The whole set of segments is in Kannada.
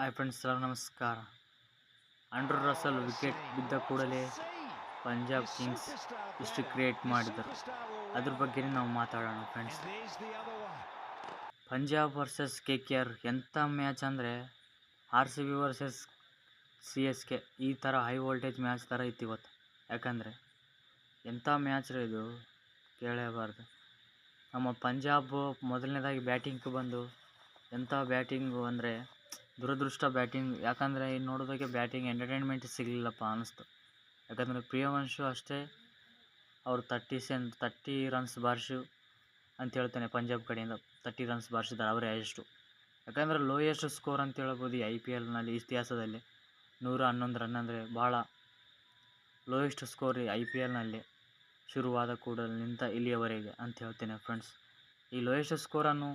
ಹಾಯ್ ಫ್ರೆಂಡ್ಸ್ ಎಲ್ಲರಿಗೂ ನಮಸ್ಕಾರ. ಆಂಡ್ರೂ ರಸಲ್ ವಿಕೆಟ್ ಬಿದ್ದ ಕೂಡಲೇ ಪಂಜಾಬ್ ಕಿಂಗ್ಸ್ ಇಷ್ಟು ಕ್ರಿಯೇಟ್ ಮಾಡಿದರು. ಅದ್ರ ಬಗ್ಗೆ ನಾವು ಮಾತಾಡೋಣ friends Punjab versus K K R ಎಂಥ ಮ್ಯಾಚ್ ಅಂದರೆ R C B versus C S K ಈ ಥರ ಹೈ ವೋಲ್ಟೇಜ್ ಮ್ಯಾಚ್ ಥರ ಇತ್ತು ಇವತ್ತು. ಯಾಕಂದರೆ ಎಂಥ ಮ್ಯಾಚ್ ಇದು? ಕೇಳೇಬಾರ್ದು. ನಮ್ಮ ಪಂಜಾಬ್ ಮೊದಲನೇದಾಗಿ ಬ್ಯಾಟಿಂಗ್ ಬಂದು ಎಂಥ ಬ್ಯಾಟಿಂಗು ಅಂದರೆ ದುರದೃಷ್ಟ ಬ್ಯಾಟಿಂಗ್. ಯಾಕಂದರೆ ಇನ್ನು ನೋಡೋದಕ್ಕೆ ಬ್ಯಾಟಿಂಗ್ ಎಂಟರ್ಟೈನ್ಮೆಂಟ್ ಸಿಗಲಿಲ್ಲಪ್ಪ ಅನ್ನಿಸ್ತು. ಯಾಕಂದರೆ ಪ್ರಿಯವಂಶು ಅಷ್ಟೇ ಅವರು ತರ್ಟಿ ಸೆನ್ ತರ್ಟಿ ರನ್ಸ್ ಬಾರ್ಶು ಅಂತ ಹೇಳ್ತಾನೆ ಪಂಜಾಬ್ ಕಡೆಯಿಂದ. ತರ್ಟಿ ರನ್ಸ್ ಬಾರಿಸಿದ್ದಾರೆ ಅವರೇ ಎಷ್ಟು ಯಾಕಂದರೆ ಲೋಯೆಸ್ಟ್ ಸ್ಕೋರ್ ಅಂತ ಹೇಳ್ಬೋದು ಈ ಐ ಪಿ ಎಲ್ನಲ್ಲಿ ಇತಿಹಾಸದಲ್ಲಿ. ನೂರ ಹನ್ನೊಂದು ರನ್ ಅಂದರೆ ಭಾಳ ಲೋಯೆಸ್ಟ್ ಸ್ಕೋರ್ ಈ ಐ ಪಿ ಎಲ್ನಲ್ಲಿ ಶುರುವಾದ ಕೂಡಲಿಂದ ಇಲ್ಲಿಯವರೆಗೆ ಅಂತ ಹೇಳ್ತೇನೆ ಫ್ರೆಂಡ್ಸ್ ಈ ಲೋಯೆಸ್ಟ್ ಸ್ಕೋರನ್ನು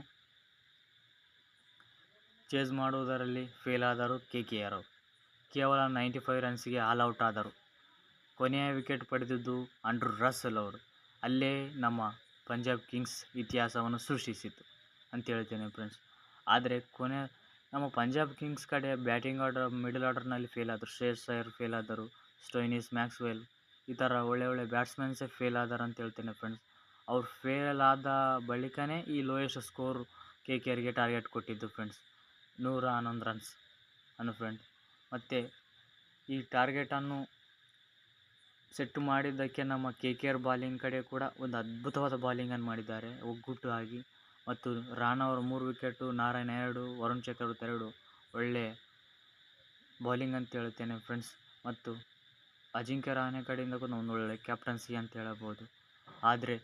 ಚೇಸ್ ಮಾಡುವುದರಲ್ಲಿ ಫೇಲ್ ಆದರು ಕೆ ಕೆ ಆರ್ ಅವರು. ಕೇವಲ ನೈಂಟಿ ಫೈವ್ ರನ್ಸ್ಗೆ ಆಲ್ ಔಟ್ ಆದರು. ಕೊನೆಯ ವಿಕೆಟ್ ಪಡೆದಿದ್ದು ಅಂಡ್ರೂ ರಸಲ್ ಅವರು. ಅಲ್ಲೇ ನಮ್ಮ ಪಂಜಾಬ್ ಕಿಂಗ್ಸ್ ಇತಿಹಾಸವನ್ನು ಸೃಷ್ಟಿಸಿತು ಅಂತ ಹೇಳ್ತೇನೆ ಫ್ರೆಂಡ್ಸ್ ಆದರೆ ಕೊನೆ ನಮ್ಮ ಪಂಜಾಬ್ ಕಿಂಗ್ಸ್ ಕಡೆ ಬ್ಯಾಟಿಂಗ್ ಆರ್ಡರ್ ಮಿಡಲ್ ಆರ್ಡರ್ನಲ್ಲಿ ಫೇಲ್ ಆದರು. ಶ್ರೇಯಸ್ ಅಯ್ಯರ್ ಫೇಲ್ ಆದರು ಸ್ಟೋಯ್ನಿಸ್ ಮ್ಯಾಕ್ಸ್ವೆಲ್ ಈ ಥರ ಒಳ್ಳೆ ಒಳ್ಳೆ ಬ್ಯಾಟ್ಸ್ಮನ್ಸೇ ಫೇಲ್ ಆದರು ಅಂತ ಹೇಳ್ತೇನೆ ಫ್ರೆಂಡ್ಸ್ ಅವ್ರು ಫೇಲ್ ಆದ ಬಳಿಕನೇ ಈ ಲೋಯೆಸ್ಟ್ ಸ್ಕೋರ್ ಕೆ ಕೆ ಆರ್ಗೆ ಟಾರ್ಗೆಟ್ ಕೊಟ್ಟಿದ್ದು ಫ್ರೆಂಡ್ಸ್ ನೂರ ಹನ್ನೊಂದು ರನ್ಸ್ ಅನ್ನು ಫ್ರೆಂಡ್ ಮತ್ತು ಈ ಟಾರ್ಗೆಟನ್ನು ಸೆಟ್ ಮಾಡಿದ್ದಕ್ಕೆ ನಮ್ಮ ಕೆ ಕೆ ಆರ್ ಬಾಲಿಂಗ್ ಕಡೆ ಕೂಡ ಒಂದು ಅದ್ಭುತವಾದ ಬಾಲಿಂಗನ್ನು ಮಾಡಿದ್ದಾರೆ. ಒಗ್ಗುಟ್ಟು ಆಗಿ. ಮತ್ತು ರಾಣಾ ಅವರು ಮೂರು ವಿಕೆಟು ನಾರಾಯಣ ಎರಡು, ವರುಣ್ ಚಕ್ರವರ್ತಿ ಎರಡು ಒಳ್ಳೆ ಬಾಲಿಂಗ್ ಅಂತ ಹೇಳ್ತೇನೆ ಫ್ರೆಂಡ್ಸ್ ಮತ್ತು ಅಜಿಂಕ್ಯ ರಾಣೆ ಕಡೆಯಿಂದ ಕೂಡ ಒಂದು ಒಳ್ಳೆ ಕ್ಯಾಪ್ಟನ್ಸಿ ಅಂತ ಹೇಳಬಹುದು. ಆದರೆ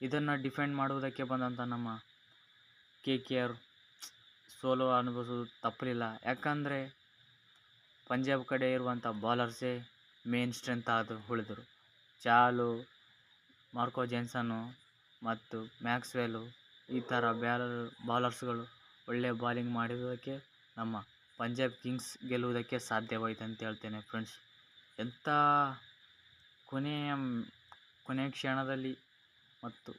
ಇದನ್ನು ಡಿಫೆಂಡ್ ಮಾಡುವುದಕ್ಕೆ ಬಂದಂಥ ನಮ್ಮ ಕೆ ಕೆ ಆರ್ ಸೋಲು ಅನುಭವಿಸೋದು ತಪ್ಪಲಿಲ್ಲ ಯಾಕಂದರೆ ಪಂಜಾಬ್ ಕಡೆ ಇರುವಂಥ ಬಾಲರ್ಸೇ ಮೇನ್ ಸ್ಟ್ರೆಂತ್ ಆದು ಉಳಿದರು. ಚಾಲು, ಮಾರ್ಕೋ ಜೆನ್ಸನ್ನು ಮತ್ತು ಮ್ಯಾಕ್ಸ್ವೆಲು ಈ ಥರ ಬ್ಯಾಲರ್ ಬಾಲರ್ಸ್ಗಳು ಒಳ್ಳೆಯ ಬಾಲಿಂಗ್ ಮಾಡಿರೋದಕ್ಕೆ ನಮ್ಮ ಪಂಜಾಬ್ ಕಿಂಗ್ಸ್ ಗೆಲ್ಲುವುದಕ್ಕೆ ಸಾಧ್ಯವಾಯಿತು ಅಂತ ಹೇಳ್ತೇನೆ ಫ್ರೆಂಡ್ಸ್ ಎಂಥ ಕೊನೆಯ ಕೊನೆಯ ಕ್ಷಣದಲ್ಲಿ ಮತ್ತು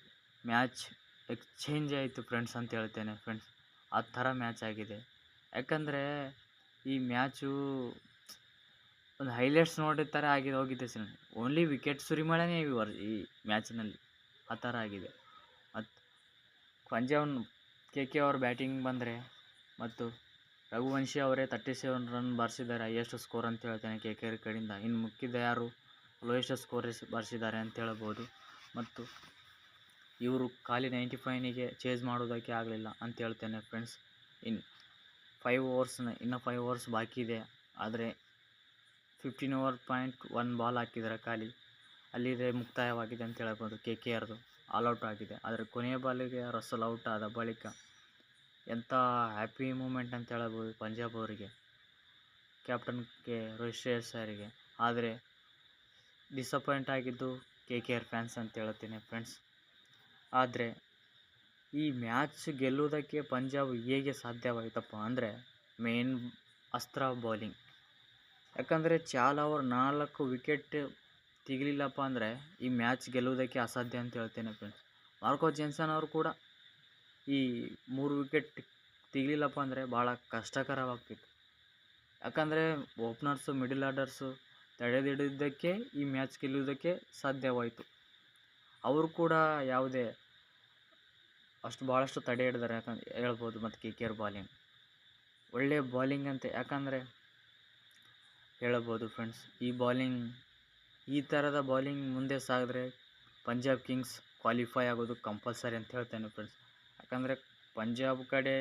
ಮ್ಯಾಚ್ ಎಕ್ಸ್ಚೇಂಜ್ ಆಯಿತು ಫ್ರೆಂಡ್ಸ್ ಅಂತ ಹೇಳ್ತೇನೆ ಫ್ರೆಂಡ್ಸ್ ಆ ಥರ ಮ್ಯಾಚ್ ಆಗಿದೆ. ಯಾಕಂದರೆ ಈ ಮ್ಯಾಚು ಒಂದು ಹೈಲೈಟ್ಸ್ ನೋಡಿದ ಥರ ಆಗಿದೆ ಹೋಗಿದೆ ಸರ್ ಓನ್ಲಿ ವಿಕೆಟ್ ಸುರಿಮಳೆನೇ ವರ್ ಈ ಮ್ಯಾಚಿನಲ್ಲಿ ಆ ಥರ ಆಗಿದೆ. ಮತ್ತು ಪಂಜಾಬ್ ಕೆ ಕೆ ಅವ್ರ ಬ್ಯಾಟಿಂಗ್ ಬಂದರೆ ಮತ್ತು ರಘುವಂಶಿ ಅವರೇ ತರ್ಟಿ ಸೆವೆನ್ ರನ್ ಬಾರಿಸಿದ್ದಾರೆ ಹೈಯೆಸ್ಟ್ ಸ್ಕೋರ್ ಅಂತ ಹೇಳ್ತೇನೆ ಕೆ ಕೆ ಕಡೆಯಿಂದ. ಇನ್ನು ಮುಕ್ಕಿದ ಯಾರು ಲೋಯೆಸ್ಟ್ ಸ್ಕೋರ್ ಬಾರಿಸಿದ್ದಾರೆ ಅಂತ ಹೇಳ್ಬೋದು. ಮತ್ತು ಇವರು ಖಾಲಿ ನೈಂಟಿ ಫೈನಿಗೆ ಚೇಸ್ ಮಾಡೋದಕ್ಕೆ ಆಗಲಿಲ್ಲ ಅಂತ ಹೇಳ್ತೇನೆ ಫ್ರೆಂಡ್ಸ್ ಇನ್ನು ಫೈವ್ ಓವರ್ಸ್ನ ಇನ್ನು ಫೈವ್ ಓವರ್ಸ್ ಬಾಕಿ ಇದೆ. ಆದರೆ fifteen over point one ball ಹಾಕಿದ್ದಾರೆ ಖಾಲಿ. ಅಲ್ಲಿದೆ ಮುಕ್ತಾಯವಾಗಿದೆ ಅಂತ ಹೇಳ್ಬೋದು ಕೆ ಕೆ ಆರ್ದು ಆಲ್ ಔಟ್ ಆಗಿದೆ. ಆದರೆ ಕೊನೆಯ ಬಾಲಿಗೆ ರಸಲ್ ಔಟ್ ಆದ ಬಳಿಕ ಎಂಥ ಹ್ಯಾಪಿ ಮೂಮೆಂಟ್ ಅಂತ ಹೇಳ್ಬೋದು ಪಂಜಾಬ್ ಅವರಿಗೆ. ಕ್ಯಾಪ್ಟನ್ಗೆ ರೋಹಿತ್ ಶ್ರೇಯಸ್ ಆದರೆ ಡಿಸಪಾಯಿಂಟ್ ಆಗಿದ್ದು ಕೆ ಕೆ ಆರ್ ಫ್ಯಾನ್ಸ್ ಅಂತ ಹೇಳ್ತೀನಿ ಫ್ರೆಂಡ್ಸ್ ಆದರೆ ಈ ಮ್ಯಾಚ್ ಗೆಲ್ಲುವುದಕ್ಕೆ ಪಂಜಾಬ್ ಹೇಗೆ ಸಾಧ್ಯವಾಯಿತಪ್ಪ ಅಂದರೆ ಮೇನ್ ಅಸ್ತ್ರ ಬೌಲಿಂಗ್ ಯಾಕಂದರೆ ಚಾಲ್ ಅವರು ನಾಲ್ಕು ವಿಕೆಟ್ ತಿಗಿಲಿಲ್ಲಪ್ಪ ಅಂದರೆ ಈ ಮ್ಯಾಚ್ ಗೆಲ್ಲುವುದಕ್ಕೆ ಅಸಾಧ್ಯ ಅಂತ ಹೇಳ್ತೇನೆ ಫ್ರೆಂಡ್ಸ್ ಮಾರ್ಕೋ ಜೆನ್ಸನ್ ಅವರು ಕೂಡ ಈ ಮೂರು ವಿಕೆಟ್ ತೆಗಿಲಿಲ್ಲಪ್ಪ ಅಂದರೆ ಭಾಳ ಕಷ್ಟಕರವಾಗ್ತಿತ್ತು. ಯಾಕಂದರೆ ಓಪ್ನರ್ಸು ಮಿಡಲ್ ಆರ್ಡರ್ಸು ತಡೆದಿಡಿದ್ದಕ್ಕೆ ಈ ಮ್ಯಾಚ್ ಗೆಲ್ಲುವುದಕ್ಕೆ ಸಾಧ್ಯವಾಯಿತು. ಅವರು ಕೂಡ ಯಾವುದೇ ಅಷ್ಟು ಭಾಳಷ್ಟು ತಡೆ ಹಿಡಿದಾರೆ ಯಾಕಂದ್ರೆ ಹೇಳ್ಬೋದು ಮತ್ತು ಕೆ ಕೆ ಆರ್ ಬಾಲಿಂಗ್ ಒಳ್ಳೆಯ ಬಾಲಿಂಗ್ ಅಂತ, ಯಾಕಂದರೆ ಹೇಳಬೋದು ಫ್ರೆಂಡ್ಸ್ ಈ ಬಾಲಿಂಗ್ ಈ ಥರದ ಬಾಲಿಂಗ್ ಮುಂದೆ ಸಾಗಿದ್ರೆ ಪಂಜಾಬ್ ಕಿಂಗ್ಸ್ ಕ್ವಾಲಿಫೈ ಆಗೋದು ಕಂಪಲ್ಸರಿ ಅಂತ ಹೇಳ್ತೇನೆ ಫ್ರೆಂಡ್ಸ್ ಯಾಕಂದರೆ ಪಂಜಾಬ್ ಕಡೆ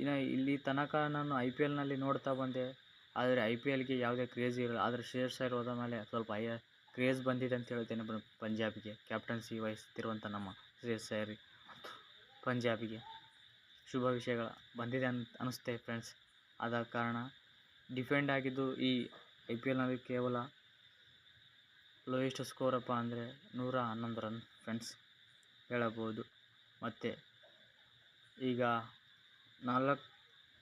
ಇನ್ನು ಇಲ್ಲಿ ತನಕ ನಾನು ಐ ಪಿ ಎಲ್ನಲ್ಲಿ ನೋಡ್ತಾ ಬಂದೆ, ಆದರೆ ಐ ಪಿ ಎಲ್ಗೆ ಯಾವುದೇ ಕ್ರೇಜ್ ಇರಲ್ಲ, ಆದರೆ ಶ್ರೇಯಸ್ ಅಯ್ಯರ್ ಹೋದ ಮೇಲೆ ಸ್ವಲ್ಪ ಐ ಕ್ರೇಜ್ ಬಂದಿದೆ ಅಂತ ಹೇಳ್ತೇನೆ ಪಂಜಾಬಿಗೆ. ಕ್ಯಾಪ್ಟನ್ಸಿ ವಹಿಸ್ತಿರುವಂಥ ನಮ್ಮ ಶ್ರೇಯಸ್ ಸೈರಿ ಪಂಜಾಬಿಗೆ. ಶುಭ ವಿಷಯಗಳ ಬಂದಿದೆ ಅಂತ ಅನ್ನಿಸುತ್ತೆ ಫ್ರೆಂಡ್ಸ್. ಆದ ಕಾರಣ ಡಿಫೆಂಡ್ ಆಗಿದ್ದು ಈ ಐ ಪಿ ಎಲ್ನಲ್ಲಿ ಕೇವಲ ಲೋಯೆಸ್ಟ್ ಸ್ಕೋರಪ್ಪ ಅಂದರೆ ನೂರ ಹನ್ನೊಂದು ರನ್ ಫ್ರೆಂಡ್ಸ್ ಹೇಳಬಹುದು. ಮತ್ತು ಈಗ ನಾಲ್ಕು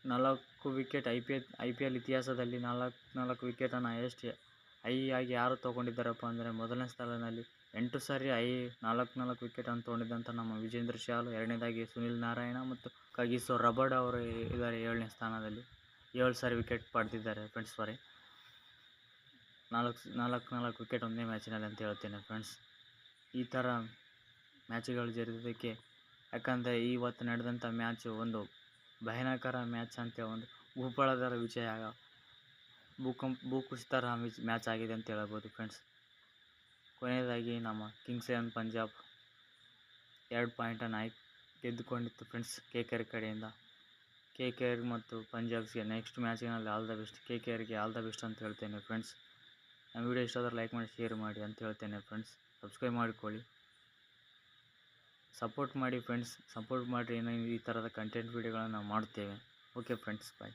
ನಾಲ್ಕು wicket I P L, I P L ಇತಿಹಾಸದಲ್ಲಿ ನಾಲ್ಕು ನಾಲ್ಕು ವಿಕೆಟನ್ನು ಹೈಯೆಸ್ಟ್ ಹೈ ಆಗಿ ಯಾರು ತೊಗೊಂಡಿದ್ದಾರಪ್ಪ ಅಂದರೆ ಮೊದಲನೇ ಸ್ಥಾನದಲ್ಲಿ ಎಂಟು ಸಾರಿ ಐ ನಾಲ್ಕು ನಾಲ್ಕು ವಿಕೆಟನ್ನು ತೊಗೊಂಡಿದ್ದಂಥ ನಮ್ಮ ವಿಜೇಂದ್ರ ಶಾಲ್ ಎರಡನೇದಾಗಿ ಸುನಿಲ್ ನಾರಾಯಣ ಮತ್ತು ಕಗಿಸೋ ರಬರ್ಡ್ ಅವರು ಇದ್ದಾರೆ ಏಳನೇ ಸ್ಥಾನದಲ್ಲಿ. ಏಳು ಸಾರಿ ವಿಕೆಟ್ ಪಡೆದಿದ್ದಾರೆ ಫ್ರೆಂಡ್ಸ್ ಸಾರಿ ನಾಲ್ಕು ನಾಲ್ಕು ನಾಲ್ಕು ವಿಕೆಟ್ ಒಂದೇ ಮ್ಯಾಚಿನಲ್ಲಿ ಅಂತ ಹೇಳ್ತೇನೆ ಫ್ರೆಂಡ್ಸ್. ಈ ಥರ ಮ್ಯಾಚ್ಗಳು ಜರಿದಕ್ಕೆ ಯಾಕಂದರೆ ಇವತ್ತು ನಡೆದಂಥ ಮ್ಯಾಚು ಒಂದು ಭಯಾನಕರ ಮ್ಯಾಚ್ ಅಂತ ಒಂದು ಭೂಪಾಳದರ ವಿಜಯ ಭೂಕಂಪ ರಾಮಿಜ್ ಮ್ಯಾಚ್ ಆಗಿದೆ ಅಂತ ಹೇಳ್ಬೋದು ಫ್ರೆಂಡ್ಸ್. ಕೊನೆಯದಾಗಿ ನಮ್ಮ ಕಿಂಗ್ಸ್ ಇಲೆವೆನ್ ಪಂಜಾಬ್ ಎರಡು ಪಾಯಿಂಟನ್ನು ಆಯ್ಕೆ ಗೆದ್ದುಕೊಂಡಿತ್ತು ಫ್ರೆಂಡ್ಸ್ ಕೆ ಕೆ ಆರ್ ಕಡೆಯಿಂದ. ಕೆ ಕೆ ಆರ್ ಮತ್ತು ಪಂಜಾಬ್ಸ್ಗೆ next ಮ್ಯಾಚಿನಲ್ಲಿ all the best K K ಆರ್ಗೆ all the best ಅಂತ ಹೇಳ್ತೇನೆ ಫ್ರೆಂಡ್ಸ್. ನಮ್ಮ ವಿಡಿಯೋ ಇಷ್ಟ ಆದರೆ ಲೈಕ್ ಮಾಡಿ ಶೇರ್ ಮಾಡಿ ಅಂತ ಹೇಳ್ತೇನೆ ಫ್ರೆಂಡ್ಸ್. ಸಬ್ಸ್ಕ್ರೈಬ್ ಮಾಡಿಕೊಳ್ಳಿ. ಸಪೋರ್ಟ್ ಮಾಡಿ ಫ್ರೆಂಡ್ಸ್. ಸಪೋರ್ಟ್ ಮಾಡಿರಿ ಏನೋ ಈ ಥರದ ಕಂಟೆಂಟ್ ವೀಡಿಯೋಗಳನ್ನು ನಾವು ಮಾಡ್ತೇವೆ. Okay friends bye